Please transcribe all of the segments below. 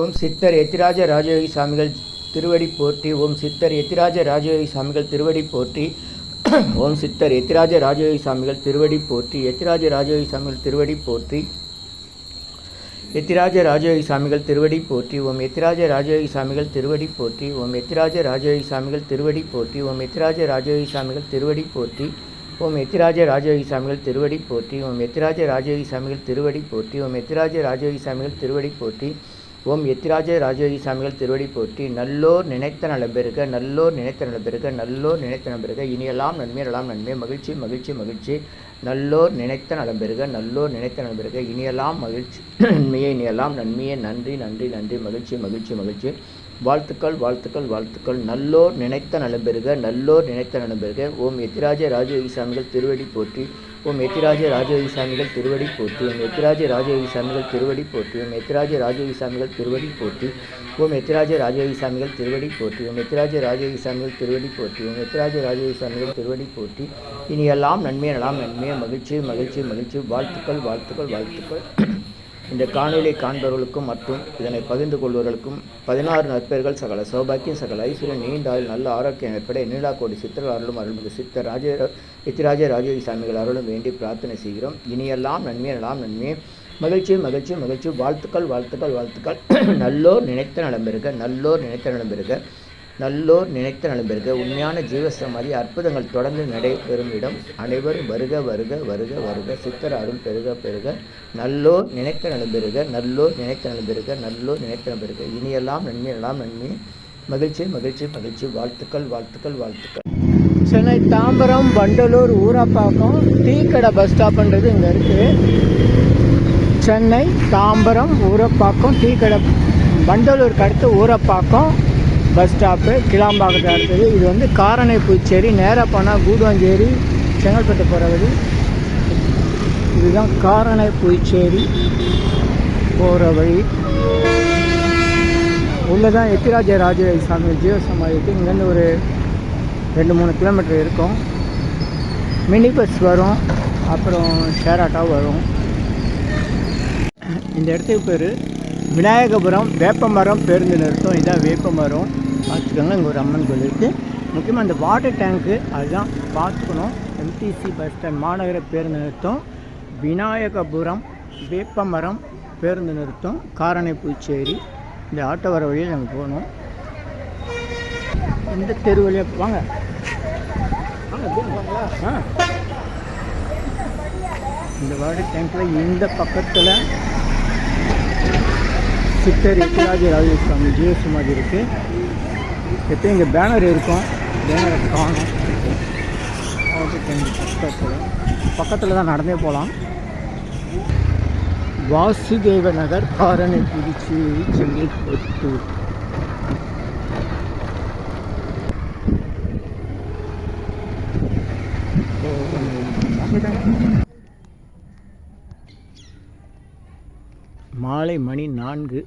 ஓம் சித்தர் எத்திராஜ ராஜயோகி சாமிகள் திருவடி போற்றி ஓம் சித்தர் எத்திராஜ ராஜயோகி சாமிகள் திருவடி போற்றி ஓம் சித்தர் எத்திராஜ ராஜயோகி சாமிகள் திருவடி போற்றி எத்திராஜ ராஜயோகி சாமிகள் திருவடி போற்றி எத்திராஜ ராஜயோகி சாமிகள் திருவடி போற்றி ஓம் எத்திராஜ ராஜயோகி சாமிகள் திருவடி போற்றி ஓம் எத்திராஜ ராஜயோகி சாமிகள் திருவடி போற்றி ஓம் எத்திராஜ ராஜயோகி சாமிகள் திருவடி போற்றி ஓம் எத்திராஜ ராஜயோகி சாமிகள் திருவடி போற்றி ஓம் எத்திராஜ ராஜயோகி சாமிகள் திருவடி போற்றி ஓம் எத்திராஜ ராஜயோகி சாமிகள் திருவடி போற்றி ஓம் எத்திராஜ ராஜயோகி சாமிகள் திருவடி போற்றி நல்லோர் நினைத்த நலம்பெருக நல்லோர் நினைத்த நலம்பெருக நல்லோர் நினைத்த நலம்பெருக இனியெல்லாம் நன்மை எல்லாம் நன்மை. மகிழ்ச்சி மகிழ்ச்சி மகிழ்ச்சி. நல்லோர் நினைத்த நலம்பெருக நல்லோர் நினைத்த நலம்பெருக இனியெல்லாம் மகிழ்ச்சி. நன்மையை இனியெல்லாம் நன்மையை. நன்றி நன்றி நன்றி. மகிழ்ச்சி மகிழ்ச்சி மகிழ்ச்சி. வாழ்த்துக்கள் வாழ்த்துக்கள் வாழ்த்துக்கள். நல்லோர் நினைத்த நலம்பெருக நல்லோர் நினைத்த நலம்பெருக ஓம் எத்திராஜ ராஜயோகி சாமிகள் திருவடி போற்றி ஓம் எத்திராஜ ராஜயோகி சாமிகள் திருவடி போற்றி ஓம் எத்திராஜ ராஜயோகி சாமிகள் திருவடி போற்றி ஓம் எத்திராஜ ராஜயோகி சாமிகள் திருவடி போற்றி ஓம் எத்திராஜ ராஜயோகி சாமிகள் திருவடி போற்றி ஓம் எத்திராஜ ராஜயோகி சாமிகள் திருவடி போற்றி ஓம் எத்திராஜ ராஜயோகி சாமிகள் திருவடி போற்றி. இனி எல்லாம் நன்மை நலாம் நன்மையே மகிழ்ச்சி மகிழ்ச்சி மகிழ்ச்சி. வாழ்த்துக்கள் வாழ்த்துக்கள் வாழ்த்துக்கள். இந்த காணொலியை காண்பவர்களுக்கும் மற்றும் இதனை பகிர்ந்து கொள்வர்களுக்கும் பதினாறு நற்பெயர்கள் சகல சௌபாக்கியம் சகல ஐஸ்வர்யம் நீண்ட ஆயுள் நல்ல ஆரோக்கியம் ஏற்பட நீலா கோடி சித்தர் அருளும் அருள்மிகு சித்தர் ராஜ எத்திராஜ ராஜயோகி சாமிகள் அருளும் வேண்டி பிரார்த்தனை செய்கிறோம். இனியெல்லாம் நன்மையே எல்லாம் நன்மையே. மகிழ்ச்சி மகிழ்ச்சி மகிழ்ச்சி வாழ்த்துக்கள் வாழ்த்துக்கள் வாழ்த்துக்கள். நல்லோர் நினைத்த நலம் பெறுக நல்லோர் நினைத்த நலம் பெறுக. நல்லோர் நினைத்த நலம் பெறுக உண்மையான ஜீவசமாதி அற்புதங்கள் தொடர்ந்து நடைபெறும் இடம். அனைவரும் வருக வருக வருக வருக. சித்தர் அருள் பெருக பெருக. நல்லோர் நினைத்த நலம் பெறுக நல்லோர் நினைத்த நலம் பெறுக நல்லோர் நினைத்த நலம் பெறுக இனியெல்லாம் நன்மை எல்லாம் நன்மை. மகிழ்ச்சி மகிழ்ச்சி மகிழ்ச்சி. வாழ்த்துக்கள் வாழ்த்துக்கள் வாழ்த்துக்கள். சென்னை தாம்பரம் வண்டலூர் ஊராப்பாக்கம் டீக்கடை பஸ் ஸ்டாப்ன்றது இங்கே இருக்குது சென்னை தாம்பரம் ஊரப்பாக்கம் டீக்கடை வண்டலூருக்கு அடுத்து ஊரப்பாக்கம். பஸ் ஸ்டாப்பு கிளாம்பாக்கத்தை அடுத்தது. இது வந்து காரணை பூச்சேரி நேராக போனால் கூடுவாஞ்சேரி செங்கல்பட்டு போகிற வழி இதுதான் காரணை பூச்சேரி போகிற வழி. உள்ளே தான் எத்திராஜ ராஜராஜ சாமி ஜீவ இருக்குது இங்கேருந்து ஒரு ரெண்டு மூணு கிலோமீட்டர் இருக்கும். மினி பஸ் வரும். அப்புறம் ஷேர் ஆட்டோ வரும். இந்த இடத்துக்கு பேர் விநாயகபுரம் வேப்பமரம் பேருந்து நிறுத்தம். இதுதான் வேப்பமரம். பார்த்துக்கோங்க இங்கே ஒரு அம்மன் கோயில் இருக்குது முக்கியமாக இந்த வாட்டர் டேங்க்கு அதுதான் பார்த்துக்கணும். எம்டிசி பஸ் ஸ்டாண்ட் மாநகர பேருந்து நிறுத்தம் விநாயகபுரம் வேப்பமரம் பேருந்து நிறுத்தம் காரணைப்பூச்சேரி இந்த ஆட்டோ வர வழியில் நாங்கள் போகணும். இந்த தெரு வழியாக வாங்க. ஆ. இந்த வாட்டர் டேங்க்கில் இந்த பக்கத்தில் சித்தர் எத்திராஜ ராஜஸ்வாமி ஜீவசமாதி இருக்குது எப்பயும் இங்கே பேனர் இருக்கும்? பேனரை காணும். பக்கத்தில் பக்கத்தில் தான் நடந்தே போகலாம் வாசுதேவ நகர் காரணை புதுச்சேரி செங்கல்பட்டு. மாலை மணி நான்கு.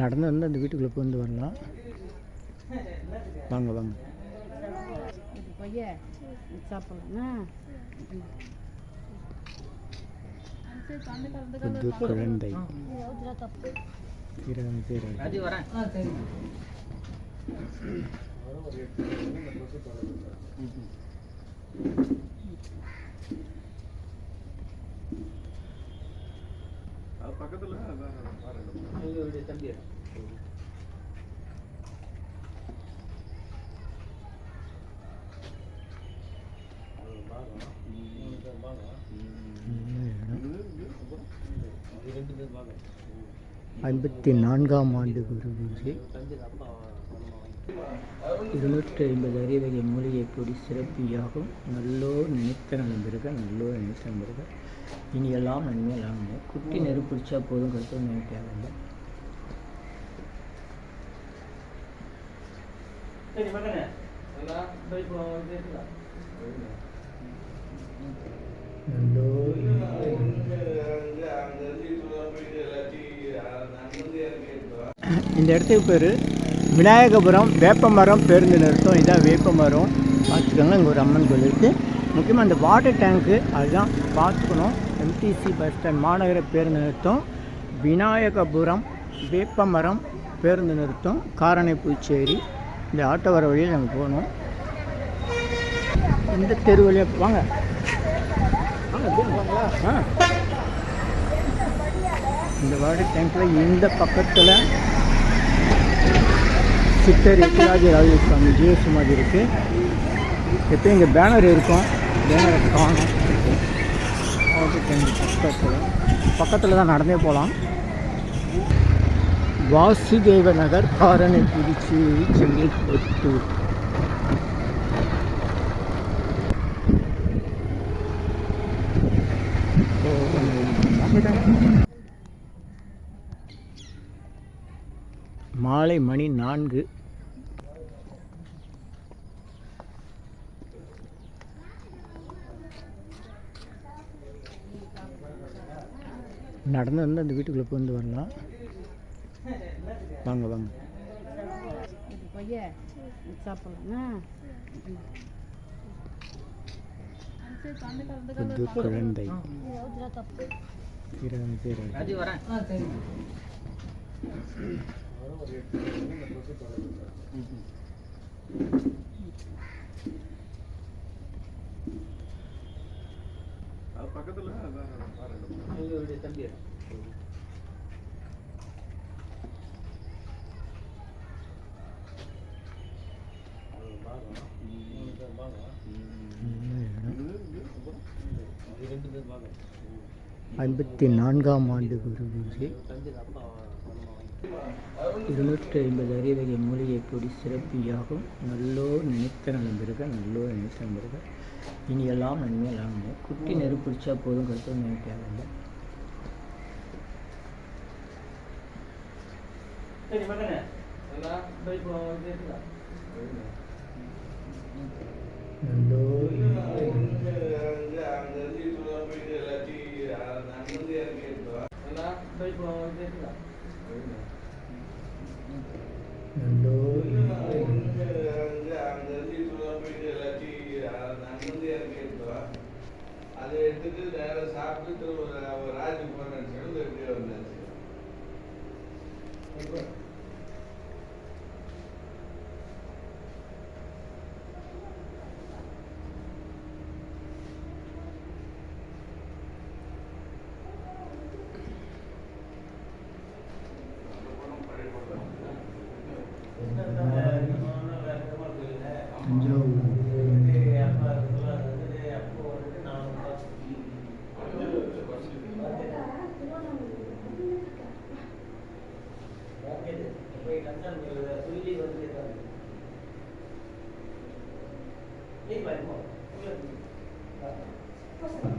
நடந்து வந்து அந்த வீட்டுக்குள்ளே புகுந்து வரலாம். வாங்க வாங்க. புது குழந்தை. இருபது பேர் ஐம்பத்தி நான்காம் ஆண்டு குரு பூஜை இருநூற்றி ஐம்பது அறிவகை மூலிகை பொடி சிறப்பியாகும். நல்லோர் நினைத்த நண்பருக நல்லோர் நினைத்த நண்பருக இனி எல்லாம் நன்மையெல்லாம் குட்டி நெருப்பு பிடிச்சா போதும் கருத்து இந்த இடத்துக்கு பேர் விநாயகபுரம் வேப்பமரம் பேருந்து நிறுத்தம். இதான் வேப்பமரம். பார்த்துக்கோங்க இங்கே ஒரு அம்மன் கோயில் இருக்குது முக்கியமாக இந்த வாட்டர் டேங்க்கு அதுதான் பார்த்துக்கணும். எம்டிசி பஸ் ஸ்டாண்ட் மாநகர பேருந்து நிறுத்தம். விநாயகபுரம் வேப்பமரம் பேருந்து நிறுத்தம். காரணை புதுச்சேரி இந்த ஆட்டோ வர வழியில் நாங்கள் போகணும். இந்த தெரு வழியாக வாங்க. ஆ. இந்த வாட்டர் டேங்க்கில் இந்த பக்கத்தில் சித்தர் எத்திராஜ ராஜசுவாமி ஜிஎஸ் மாதிரி இருக்குது எப்போ இங்கே பேனர் இருக்கும். பேனரை காணும். வாட்டர் டேங்க் பக்கத்தில். பக்கத்தில் தான் நடந்தே போகலாம் வாசுதேவ நகர் காரணை திருச்சி செங்கல்பட்டு. மாலை மணி நான்கு. நடந்து வந்து அந்த வீட்டுக்குள்ளே வந்து வரலாம். வாங்க வாங்க. புது குழந்தை. இருபது ஐம்பத்தி நான்காம் ஆண்டு குரு பூஜை இருநூற்றி ஐம்பது அறிவகை மூலிகை பொடி சிறப்பியாகும் நல்லோர் நினைத்த நலம் பெறுக நல்லோர் நினைத்த நலம் பெறுக. இனியெல்லாம் நன்மையெல்லாம் குட்டி நெருப்பு பிடிச்சா போதும் கருத்து நினைக்காதல்ல நல்லோர் அதை எடுத்துட்டு நேரம் சாப்பிட்டு ராஜு போன எப்படி வந்தாச்சு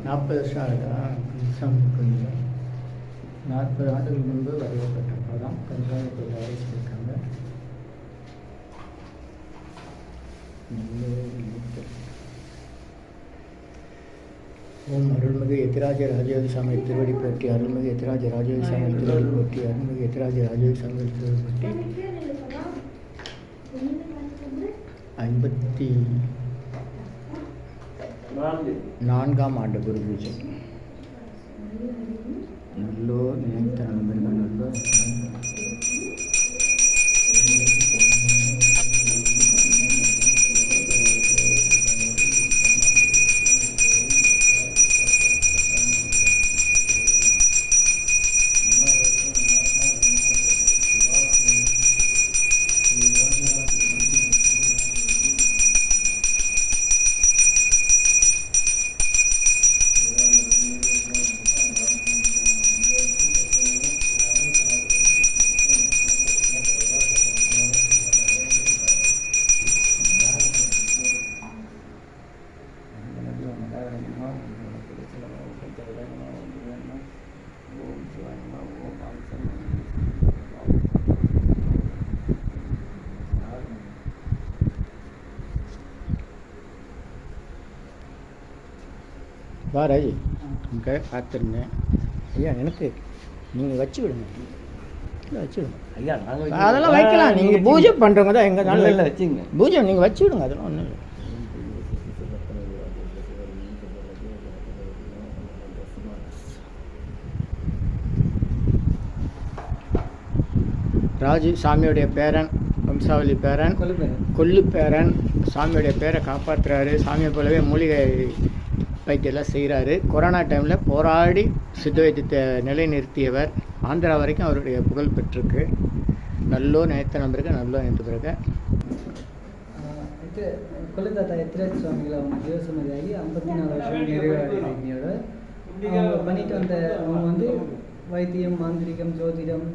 நாற்பது வருஷம் ஆகுதா? கன்சாமி கொஞ்சம். நாற்பது ஆண்டுகள் முன்பு வரையப்பட்ட படம். கன்சாமி வேலை வரைச்சிருக்காங்க ஓம் அருள்மிகு எத்திராஜ ராஜயோகி சாமி திருவடி போட்டி அருள்மிகு எத்திராஜ ராஜயோகி சாமி திருவடி போட்டி அருள்மிகு எத்திராஜ ராஜயோகி சாமி திருவடி போட்டி ஐம்பத்தி நான்காம் ஆண்டு குரு பூஜை. நல்லோர் நினைத்த நண்பர்கள் நல்லோர் வா ராஜி. அங்கே காத்திருந்தேன் ஐயா எனக்கு நீங்கள் வச்சு விடுங்க வச்சு விடுங்க ஐயா அதெல்லாம் வைக்கலாம். நீங்கள் பூஜை பண்ணுறவங்க தான் எங்கே இல்ல, இல்ல, வச்சுங்க. பூஜை நீங்கள் வச்சு விடுங்க அதெல்லாம் ஒன்றும் இல்லை. ராஜு சாமியோடைய பேரன் வம்சாவளி பேரன் கொல்லு பேரன் சாமியோடைய பேரை காப்பாற்றுறாரு சாமியை போலவே மூலிகை வைத்தியெல்லாம் செய்கிறாரு கொரோனா டைமில் போராடி சித்த வைத்தியத்தை நிலைநிறுத்தியவர். ஆந்திரா வரைக்கும் அவருடைய புகழ் பெற்றிருக்கு. நல்லோ நேத்த நம்பிருக்கு நல்லோ நேத்து பிறகு. கொல்லுத்தாத்தா எத்திராஜ் சுவாமிகளை அவங்க தேவசமதியாகி ஐம்பத்தி நாலு வருஷம் நிறைவேறியோட அவங்க பண்ணிட்டு வந்த அவங்க வந்து வைத்தியம் மாந்திரிகம் ஜோதிடம்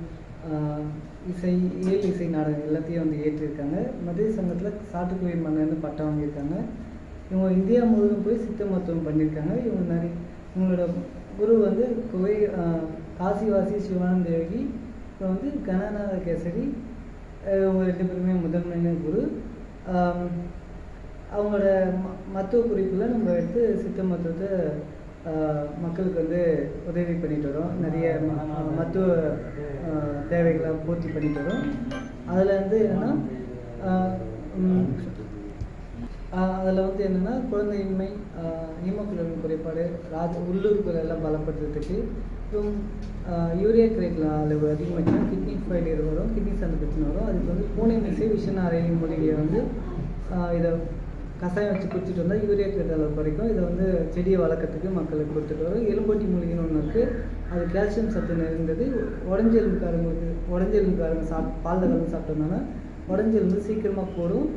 இசை இயல் இசை நாடகம் எல்லாத்தையும் வந்து ஏற்றிருக்காங்க. மதுரை சங்கத்தில் சாட்டுக்குயில் மன்னர்னு பட்டம் வாங்கியிருக்காங்க. இவங்க இந்தியா முழுவதும் போய் சித்த மருத்துவம் பண்ணியிருக்காங்க. இவங்க நிறைய இவங்களோட குரு வந்து குவை காசிவாசி சிவானந்த தேவகி அப்புறம் வந்து கணநாத கேசரி இவங்க ரெண்டு பேருமே முதன்மையான குரு. அவங்களோட ம- மருத்துவ குறிப்பில் நம்ம எடுத்து சித்த மருத்துவத்தை மக்களுக்கு வந்து உதவி பண்ணிட்டு வரோம். நிறைய ம- மருத்துவ தேவைகளை பூர்த்தி பண்ணிட்டு வரோம். அதில் வந்து என்னென்னா அதில் வந்து என்னென்னா குழந்தையின்மை ஹீமோகுளோபின் குறைபாடு ராஜ உள்ளுறுப்புகள் எல்லாம் பலப்படுத்துறதுக்கு மற்றும் யூரியா கிரேட்ல அளவு அதிகமாச்சுன்னா கிட்னி ஃபெயிலியர் வரும் கிட்னி சார்ந்த பிரச்சனை வரும். அதுக்கு வந்து பூனை மிசை விஷநாரை மூலிகையை வந்து இதை கஷாயம் வச்சு குடிச்சிட்டு வந்தால் யூரியா கிரேட் அளவு குறைக்கும் இதை வந்து செடியை வளர்க்கறதுக்கு மக்களுக்கு கொடுத்துட்டு வரும். எலும்பொட்டி மூலிகைன்னு ஒன்று இருக்குது அது கால்சியம் சத்து நிறைந்தது. உடஞ்சி எலும்புக்காரங்களுக்கு உடஞ்ச எலும்புக்காரங்க சாப் பாலில் கலந்து சாப்பிட்டோம்னா உடஞ்சி எலும்பு சீக்கிரமாக போடும்.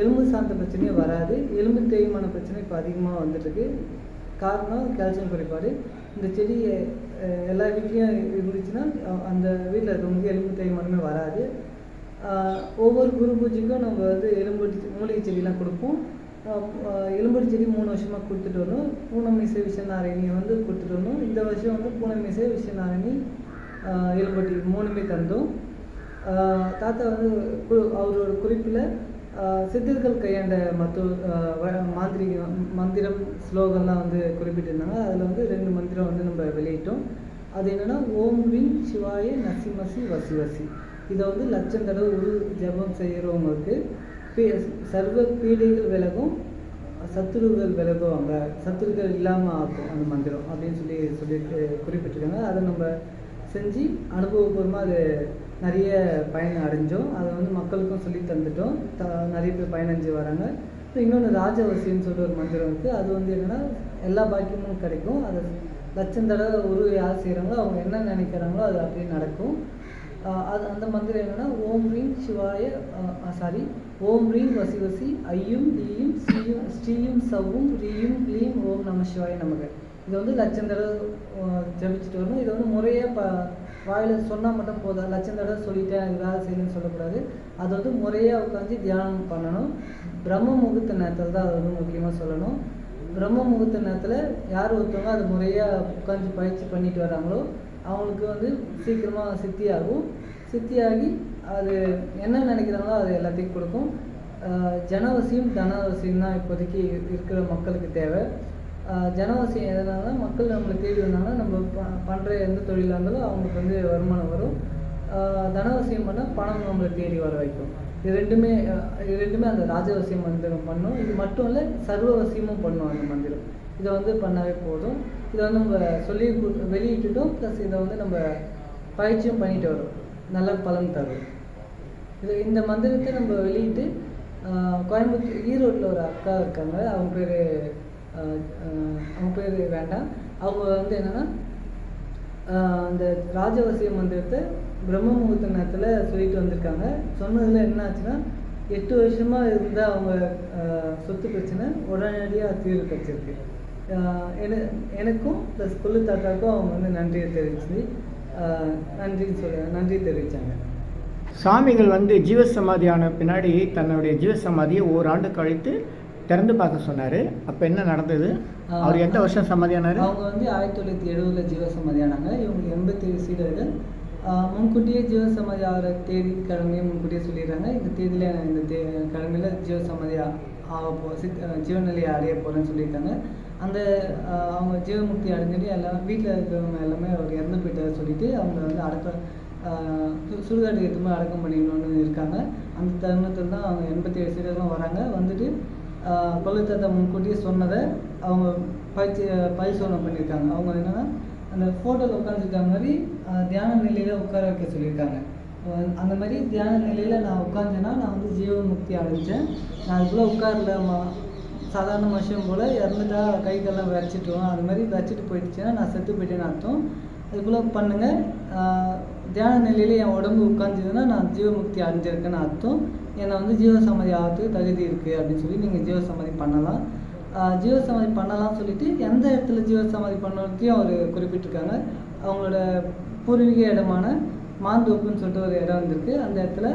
எலும்பு சார்ந்த பிரச்சனையே வராது. எலும்பு தேய்மான பிரச்சனை இப்போ அதிகமாக வந்துட்டுருக்கு. காரணம் கால்சியம் குறைபாடு. இந்த செடி எல்லா வீட்லேயும் இருந்துச்சுன்னா அந்த வீட்டில் இருக்கவங்களுக்கு எலும்பு தேய்மானமே வராது. ஒவ்வொரு குரு பூஜைக்கும் நம்ம வந்து எலும்பு மூலிகை செடியெலாம் கொடுப்போம். ஆஹ், செடி மூணு வருஷமாக கொடுத்துட்டு வரணும் பூனமிசை விஷநாரணி வந்து கொடுத்துட்டு வரணும் இந்த வருஷம் வந்து பூனமிசை விஷநாராயணி எலும்பட்டி மூணுமே தந்தோம். தாத்தா வந்து கு- அவரோட குறிப்பில் சித்தர்கள் கையாண்ட மருத்துவ வ- மாந்திரிகம் மந்திரம் ஸ்லோகம்லாம் வந்து குறிப்பிட்டிருந்தாங்க. அதில் வந்து ரெண்டு மந்திரம் வந்து நம்ம வெளியிட்டோம். அது என்னென்னா ஓம் ரீம் சிவாய நசிமசி வசி வசி இதை வந்து லட்சம் தடவை ஒரு ஜபம் செய்கிறவங்களுக்கு சர்வ பீடைகள் விலகும் சத்துருகள் விலகுவாங்க சத்துருகள் இல்லாமல் ஆக்கும் அந்த மந்திரம் அப்படின்னு சொல்லி சொல்லி குறிப்பிட்டிருக்காங்க. அதை நம்ம செஞ்சு அனுபவபூர்வமாக அது நிறைய பயன் அடைஞ்சோம். அதை வந்து மக்களுக்கும் சொல்லி தந்துட்டோம். த நிறைய பேர் பயனடைஞ்சு வராங்க. இன்னொன்று ராஜவசின்னு சொல்லிட்டு ஒரு மந்திரம் இருக்குது அது வந்து என்னென்னா எல்லா பாக்கியமும் கிடைக்கும். அது லட்சம் தடவை ஒரு யார் செய்கிறாங்களோ அவங்க என்ன நினைக்கிறாங்களோ அது அப்படியே நடக்கும். அது அந்த மந்திரம் என்னென்னா ஓம் ரீம் சிவாய சாரி ஓம் ரீம் வசி வசி ஐயும் ஈயும் ஸ்ரீயும் ஸ்ரீயும் சவ்வும் ரீயும் க்ளீம் ஓம் நம சிவாய நமக. இது வந்து லட்சம் தடவை ஜபிச்சுட்டு வரணும். இதை வந்து முறையாக ப வாயில் சொன்னால் மட்டும் போதும் லட்சம் தடவை சொல்லிட்டேன் இது செய்யணும்னு சொல்லக்கூடாது. அது வந்து முறையாக உட்காந்து தியானம் பண்ணணும். பிரம்ம முகூர்த்த நேரத்தில் தான் அது வந்து முக்கியமாக சொல்லணும். பிரம்ம முகூர்த்த நேரத்தில் யார் ஒருத்தவங்க அது முறையாக உட்காந்து பயிற்சி பண்ணிட்டு வராங்களோ அவங்களுக்கு வந்து சீக்கிரமாக சித்தியாகும். சித்தியாகி அது என்ன நினைக்கிறாங்களோ அது எல்லாத்தையும் கொடுக்கும். ஜனவசியும் ஜனவசியம் தனவசியம் தான் இப்போதைக்கு இருக்கிற மக்களுக்கு தேவை. ஜனவசியம் எதனால? மக்கள் நம்மளை தேடி வந்தாங்கன்னா நம்ம ப பண்ணுற எந்த தொழிலாக இருந்தாலும் அவங்களுக்கு வந்து வருமானம் வரும். தனவசியம் பண்ணால் பணம் நம்மளை தேடி வர வைக்கும். இது ரெண்டுமே இது ரெண்டுமே அந்த ராஜவசியம் மந்திரம் பண்ணும். இது மட்டும் இல்லை சர்வவசியமும் பண்ணும் அந்த மந்திரம். இதை வந்து பண்ணாவே போதும். இதை வந்து நம்ம சொல்லி வெளியிட்டுட்டோம். ப்ளஸ் இதை வந்து நம்ம பயிற்சியும் பண்ணிட்டு வரோம். நல்ல பலன் தரும். இது இந்த மந்திரத்தை நம்ம வெளியிட்டு கோயம்புத்தூர் ஈரோட்டில் ஒரு அக்கா இருக்காங்க. அவங்க பேர் அவங்க பேர் வேண்டாம். அவங்க வந்து என்னென்னா அந்த ராஜவசிய மந்திரத்தை பிரம்ம முகூர்த்த நேரத்தில் சொல்லிட்டு வந்திருக்காங்க. சொன்னதில் என்ன ஆச்சுன்னா எட்டு வருஷமாக இருந்த அவங்க சொத்து பிரச்சனை உடனடியாக தீர்வு கிடச்சிருக்கு. என எனக்கும் ப்ளஸ் குள்ளு தாத்தாக்கும் அவங்க வந்து நன்றியை தெரிவிச்சு நன்றின்னு சொல்ல நன்றி தெரிவித்தாங்க சாமிகள் வந்து ஜீவசமாதியான பின்னாடி தன்னுடைய ஜீவசமாதியை ஓராண்டு கழித்து திறந்து பார்க்க சொன்னார். அப்போ என்ன நடந்தது? அவர் எந்த வருஷம் சமாதியானார்? அவங்க வந்து ஆயிரத்தி தொள்ளாயிரத்தி எழுபதில் ஜீவசமாதியானாங்க. இவங்க எண்பத்தி ஏழு சீடர்கள். முன்கூட்டியே ஜீவசமாதி ஆகிற தேதி கிழமையை முன்கூட்டியே சொல்லிடுறாங்க. இந்த தேதியில் இந்த தே கிழமையில் ஜீவசமாதி ஆக போ ஜீவநிலையை அடைய போகிறேன்னு சொல்லியிருக்காங்க. அந்த அவங்க ஜீவமுக்தி அடைஞ்சிட்டு எல்லாம் வீட்டில் இருக்கிறவங்க எல்லாமே அவர் இறந்து போயிட்டார் சொல்லிட்டு அவங்க வந்து அடக்க சுடுகாட்டுக்கு சு- சுடுகாடு அடக்கம் பண்ணிடணும்னு இருக்காங்க. அந்த தருணத்தில் தான் அவங்க எண்பத்தி ஏழு சீடர்களும் வராங்க. வந்துட்டு ஆஹ் கொள்ளுத்தாத்தா முன்கூட்டியே சொன்னதை அவங்க பயிற்சி பரிசோதனை பண்ணியிருக்காங்க. அவங்க என்னன்னா அந்த ஃபோட்டோவில் உட்காந்துருக்க மாதிரி தியான நிலையில் உட்கார வைக்க சொல்லியிருக்காங்க. அந்த மாதிரி தியான நிலையில் நான் உட்காந்தேன்னா நான் வந்து ஜீவன் முக்தி அடைஞ்சேன் நான் அதுக்குள்ளே உட்காரல மா- சாதாரண மனுஷன் போல் இறந்துட்டா கை காலெல்லாம் வச்சுட்டுருவோம் அது மாதிரி வச்சுட்டு போயிடுச்சுன்னா நான் செத்து போயிட்டேன்னு அர்த்தம். அதுக்குள்ளே பண்ணுங்கள் தியான நிலையில் என் உடம்பு உட்காந்துதுன்னா நான் ஜீவமுக்தி அடைஞ்சிருக்கேன்னு அர்த்தம். என்னை வந்து ஜீவசமாதி ஆகிறதுக்கு தகுதி இருக்குது அப்படின்னு சொல்லி நீங்கள் ஜீவசமாதி பண்ணலாம். ஆஹ் ஜீவசமாதி பண்ணலாம்னு சொல்லிட்டு எந்த இடத்துல ஜீவசமாதி பண்ணுறதையும் அவர் குறிப்பிட்டிருக்காங்க. அவங்களோட பூர்வீக இடமான மாந்தோப்புன்னு சொல்லிட்டு ஒரு இடம் வந்திருக்கு. அந்த இடத்துல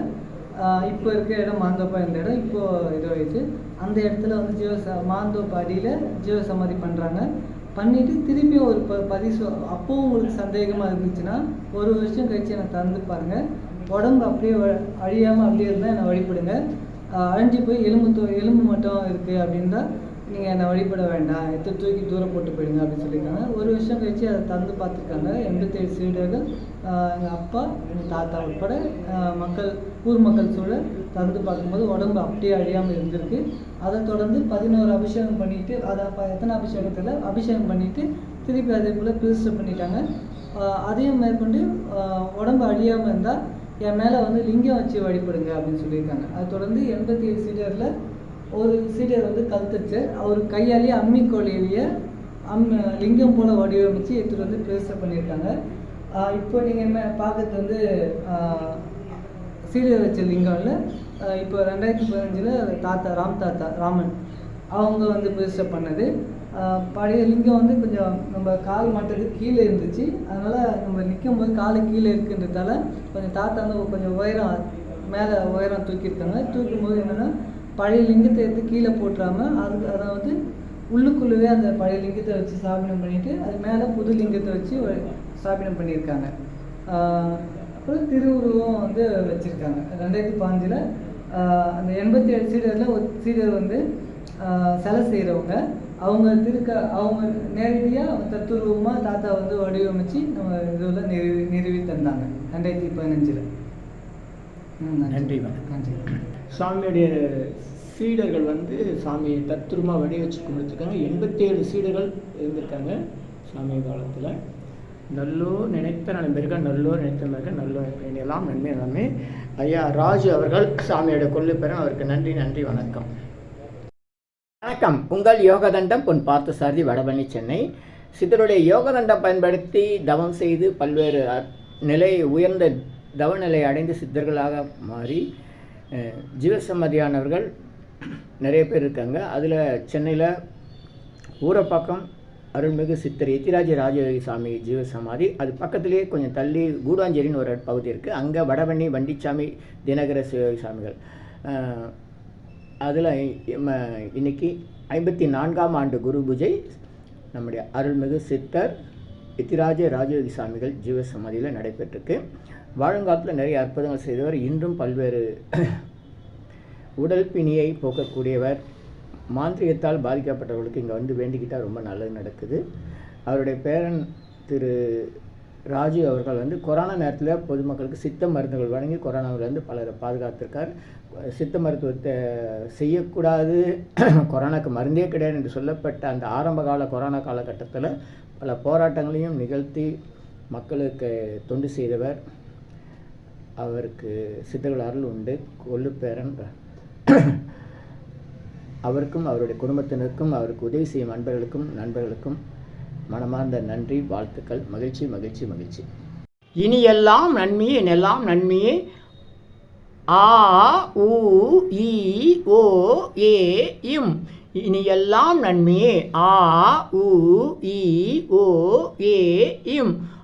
இப்போ இருக்க இடம் மாந்தோப்பா இந்த இடம் இப்போது இதுவாயிடுச்சு. அந்த இடத்துல வந்து ஜீவ ச- மாந்தோப்பு அடியில் ஜீவ சமாதி பண்ணுறாங்க பண்ணிட்டு திருப்பியும் ஒரு ப பதிசு அப்போவும் உங்களுக்கு சந்தேகமாக இருந்துச்சுன்னா ஒரு வருஷம் கழிச்சு என்னை திறந்து பாருங்க. உடம்பு அப்படியே அழியாமல் அப்படியே இருந்தால் என்னை வழிபடுங்க. ஆஹ் அழிஞ்சு போய் எலும்பு தூ எலும்பு மட்டும் இருக்குது அப்படின்னா நீங்கள் என்னை வழிபட வேண்டாம் எடுத்து தூக்கி தூரம் போட்டு போயிடுங்க அப்படின்னு சொல்லியிருக்காங்க. ஒரு வருஷம் கழிச்சு அதை தந்து பார்த்துருக்காங்க. எண்பத்தேழு சீடர்கள் எங்கள் அப்பா எங்கள் தாத்தா உட்பட மக்கள் ஊர் மக்கள் சூழ தந்து பார்க்கும்போது உடம்பு அப்படியே அழியாமல் இருந்திருக்கு. அதை தொடர்ந்து பதினோரு அபிஷேகம் பண்ணிட்டு அதை அப்போ எத்தனை அபிஷேகத்தில் அபிஷேகம் பண்ணிட்டு திருப்பி அதே போல் பிரதிஷ்டை பண்ணிட்டாங்க. அதையும் மேற்கொண்டு உடம்பு அழியாமல் இருந்தால் என் மேலே வந்து லிங்கம் வச்சு வழிபடுங்க அப்படின்னு சொல்லியிருக்காங்க. அது தொடர்ந்து எண்பத்தி ஏழு சீடரில் ஒரு சீடர் வந்து கழுத்துச்சு. அவர் கையாலேயே அம்மி அம்மிக்கோழிய அம் லிங்கம் போல வடிவமைச்சு எடுத்துகிட்டு வந்து பிரதிஷ்டை பண்ணியிருக்காங்க. இப்போ நீங்கள் மே பார்க்கறது வந்து ஆஹ் சீடர் வச்ச லிங்கம்ல இப்போ ரெண்டாயிரத்தி பதினஞ்சில் தாத்தா ராம் தாத்தா ராமன் அவங்க வந்து பிரதிஷ்டை பண்ணது. பழைய லிங்கம் வந்து கொஞ்சம் நம்ம கால் மட்டத்துக்கு கீழே இருந்துச்சு. அதனால் நம்ம நிற்கும் போது காலு கீழே இருக்குன்றதால கொஞ்சம் தாத்தா வந்து கொஞ்சம் உயரம் மேலே உயரம் தூக்கியிருக்காங்க. தூக்கும் போது என்னென்னா பழைய லிங்கத்தை எடுத்து கீழே போட்டுறாம அது அதை வந்து உள்ளுக்குள்ளவே அந்த பழைய லிங்கத்தை வச்சு ஸ்தாபனம் பண்ணிட்டு அது மேலே புது லிங்கத்தை வச்சு ஸ்தாபனம் பண்ணியிருக்காங்க. அப்புறம் திருவுருவம் வந்து வச்சுருக்காங்க. ரெண்டாயிரத்தி பாஞ்சில் அந்த எண்பத்தி ஏழு சீடரில் ஒரு சீடர் வந்து சிலை செய்கிறவங்க அவங்க திருக்க அவங்க நேரடியாக தத்துருவமாக தாத்தா வந்து வடிவமைச்சு நம்ம இதில் நிறுவி நிறுவி தந்தாங்க ரெண்டாயிரத்தி பதினஞ்சில். நன்றி. நன்றி சுவாமியுடைய சீடர்கள் வந்து சாமியை தத்துரமாக வடிவச்சு கும்பிட்டுருக்காங்க எண்பத்தேழு சீடர்கள் இருந்திருக்காங்க சாமி காலத்தில் நல்லோ நினைத்த நண்பர்கள் நல்லோ நினைத்த நண்பர்கள் நல்லோ எல்லாம் நன்மை எல்லாமே ஐயா ராஜு அவர்கள் சாமியோட கொள்ளு பெற அவருக்கு நன்றி நன்றி வணக்கம். வணக்கம். உங்கள் யோகதண்டம் பொன் பார்த்த சாரதி வடபழனி சென்னை. சித்தருடைய யோகதண்டம் பயன்படுத்தி தவம் செய்து பல்வேறு நிலை உயர்ந்த தவநிலை அடைந்து சித்தர்களாக மாறி ஜீவசம்மதியானவர்கள் நிறைய பேர் இருக்காங்க. அதில் சென்னையில் ஊரப்பாக்கம் அருள்மிகு சித்தர் எத்திராஜ ராஜயோகி சாமி ஜீவ சமாதி அது பக்கத்துலேயே கொஞ்சம் தள்ளி கூடாஞ்சேரின்னு ஒரு பகுதி இருக்குது அங்கே வடவண்ணி வண்டிச்சாமி தினகர சிவயோகி சாமிகள். அதில் இன்னைக்கு ஐம்பத்தி நான்காம் ஆண்டு குரு பூஜை. நம்முடைய அருள்மிகு சித்தர் எத்திராஜ ராஜயோகி சாமிகள் ஜீவ சமாதியில் நடைபெற்றிருக்கு. வாழுங்காலத்தில் நிறைய அற்புதங்கள் செய்தவர். இன்றும் பல்வேறு உடல் பிணியை போக்கக்கூடியவர். மாந்திரியத்தால் பாதிக்கப்பட்டவர்களுக்கு இங்கே வந்து வேண்டிக்கிட்டால் ரொம்ப நல்லது நடக்குது. அவருடைய பேரன் திரு ராஜு அவர்கள் வந்து கொரோனா நேரத்தில் பொதுமக்களுக்கு சித்த மருந்துகள் வழங்கி கொரோனாவிலேருந்து பலரை பாதுகாத்திருக்கார். சித்த மருத்துவத்தை செய்யக்கூடாது. கொரோனாக்கு மருந்தே கிடையாது என்று சொல்லப்பட்ட அந்த ஆரம்ப கால கொரோனா காலகட்டத்தில் பல போராட்டங்களையும் நிகழ்த்தி மக்களுக்கு தொண்டு செய்தவர். அவருக்கு சித்தர்கள் அருள் உண்டு. கொள்ளுப்பேரன் அவருக்கும் அவருடைய குடும்பத்தினருக்கும் அவருக்கு உதவி செய்யும் அன்பர்களுக்கும் நண்பர்களுக்கும் மனமார்ந்த நன்றி வாழ்த்துக்கள். மகிழ்ச்சி மகிழ்ச்சி மகிழ்ச்சி. இனி எல்லாம் நன்மையே எல்லாம் நன்மையே. ஆ உ இ ஓ ஏ இம். இனி எல்லாம் நன்மையே. ஆ உ இ ஓ ஏ இம்.